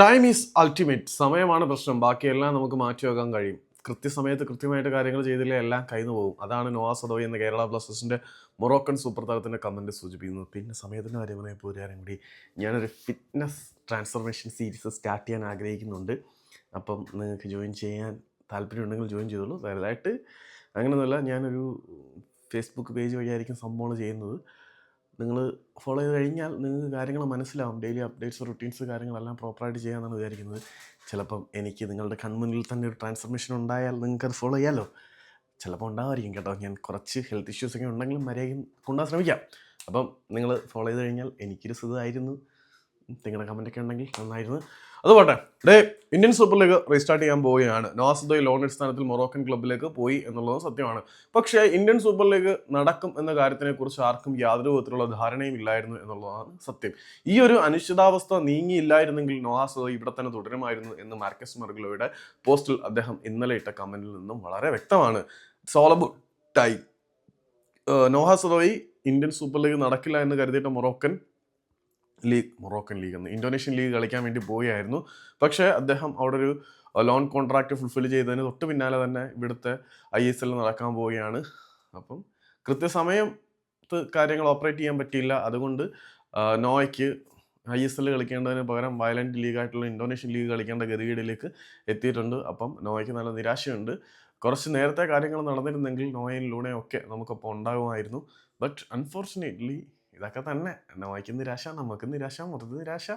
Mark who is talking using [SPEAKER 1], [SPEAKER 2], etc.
[SPEAKER 1] Time is ultimate സമയമാണ് പ്രശ്നം. ബാക്കിയെല്ലാം നമുക്ക് മാറ്റി വെക്കാൻ കഴിയും. കൃത്യസമയത്ത് കൃത്യമായിട്ട് കാര്യങ്ങൾ ചെയ്തില്ലേ എല്ലാം കയ്യിൽ പോകും. അതാണ് നോവാ സദോയ് എന്ന കേരള ബ്ലാസ്റ്റേഴ്സിന്റെ മൊറോക്കൻ സൂപ്പർ താരത്തിന്റെ കമന്റ് സൂചിപ്പിക്കുന്നത്. പിന്നെ സമയത്തിന്റെ കാര്യം പറയാൻ പോരാനും കൂടി ഞാനൊരു ഫിറ്റ്നസ് ട്രാൻസ്ഫർമേഷൻ സീരീസ് സ്റ്റാർട്ട് ചെയ്യാൻ ആഗ്രഹിക്കുന്നുണ്ട്. അപ്പം നിങ്ങൾക്ക് ജോയിൻ ചെയ്യാൻ താല്പര്യമുണ്ടെങ്കിൽ ജോയിൻ ചെയ്തോളൂ. വലുതായിട്ട് അങ്ങനെയൊന്നുമല്ല ഞാനൊരു ഫേസ്ബുക്ക് പേജ് വഴിയായിരിക്കും സംഭവങ്ങൾ ചെയ്യുന്നത്. നിങ്ങൾ ഫോളോ ചെയ്ത് കഴിഞ്ഞാൽ നിങ്ങൾക്ക് കാര്യങ്ങൾ മനസ്സിലാവും. ഡെയിലി അപ്ഡേറ്റ്സ് റുട്ടീൻസ് കാര്യങ്ങളെല്ലാം പ്രോപ്പറായിട്ട് ചെയ്യാമെന്നാണ് വിചാരിക്കുന്നത്. ചിലപ്പം എനിക്ക് നിങ്ങളുടെ കൺമുന്നിൽ തന്നെ ഒരു ട്രാൻസ്ഫർമേഷൻ ഉണ്ടായാൽ നിങ്ങൾക്കത് ഫോളോ ചെയ്യാമല്ലോ ചിലപ്പോൾ ഉണ്ടാവായിരിക്കും കേട്ടോ. ഞാൻ കുറച്ച് ഹെൽത്ത് ഇഷ്യൂസൊക്കെ ഉണ്ടെങ്കിലും മര്യാദയ്ക്ക് കൊണ്ടുപോകാൻ ശ്രമിക്കാം. അപ്പം നിങ്ങൾ ഫോളോ ചെയ്ത് കഴിഞ്ഞാൽ എനിക്കൊരു സുഖമായിരുന്നു. നിങ്ങളുടെ കമന്റൊക്കെ ഉണ്ടെങ്കിൽ നന്നായിരുന്നു. അത് പോട്ടെ. The Indian super league restart ചെയ്യാൻ പോവുകയാണ്. നോസദോയ് ലോൺ അടിസ്ഥാനത്തിൽ മൊറോക്കൻ ക്ലബിലേക്ക് പോയി എന്നുള്ളത് സത്യമാണ്. പക്ഷേ ഇന്ത്യൻ സൂപ്പർ ലീഗ് നടക്കും എന്ന കാര്യത്തിനെക്കുറിച്ച് ആർക്കും യാതൊരു വിധത്തിലുള്ള ധാരണയും ഇല്ലായിരുന്നു എന്നുള്ളതാണ് സത്യം. ഈ ഒരു അനിശ്ചിതാവസ്ഥ നീങ്ങിയില്ലായിരുന്നെങ്കിൽ നോഹാസദോയ് ഇവിടെ തന്നെ തുടരുമായിരുന്നു എന്ന് മാർക്കസ് മെർഗ്ലോയുടെ പോസ്റ്റിൽ അദ്ദേഹം ഇന്നലെ ഇട്ട കമന്റിൽ നിന്നും വളരെ വ്യക്തമാണ്. സോളബു tie Noah Sadaoui Indian super league നടക്കില്ല എന്ന് കരുതിയിട്ട് മൊറോക്കൻ ലീഗ് മൊറോക്കൻ ലീഗ് എന്ന്. ഇന്തോനേഷ്യൻ ലീഗ് കളിക്കാൻ വേണ്ടി പോവുകയായിരുന്നു. പക്ഷേ അദ്ദേഹം അവിടെ ഒരു ലോൺ കോൺട്രാക്റ്റ് ഫുൾഫിൽ ചെയ്തതിന് തൊട്ട് പിന്നാലെ തന്നെ ഇവിടുത്തെ ഐ എസ് എൽ നടക്കാൻ പോവുകയാണ്. അപ്പം കൃത്യസമയത്ത് കാര്യങ്ങൾ ഓപ്പറേറ്റ് ചെയ്യാൻ പറ്റിയില്ല. അതുകൊണ്ട് നോയ്ക്ക് ഐ എസ് എൽ കളിക്കേണ്ടതിന് പകരം വയലന്റ് ലീഗായിട്ടുള്ള ഇന്തോനേഷ്യൻ ലീഗ് കളിക്കേണ്ട ഗതികേടിലേക്ക് എത്തിയിട്ടുണ്ട്. അപ്പം നോയ്ക്ക് നല്ല നിരാശയുണ്ട്. കുറച്ച് നേരത്തെ കാര്യങ്ങൾ നടന്നിരുന്നെങ്കിൽ നോയിലൂടെ ഒക്കെ നമുക്കപ്പോൾ ഉണ്ടാകുമായിരുന്നു. ബട്ട് അൺഫോർച്ചുനേറ്റ്ലി ഇതൊക്കെ തന്നെ. നോയ്ക്ക് നിരാശ നമുക്ക് നിരാശ മൊത്തത്തിൽ നിരാശ.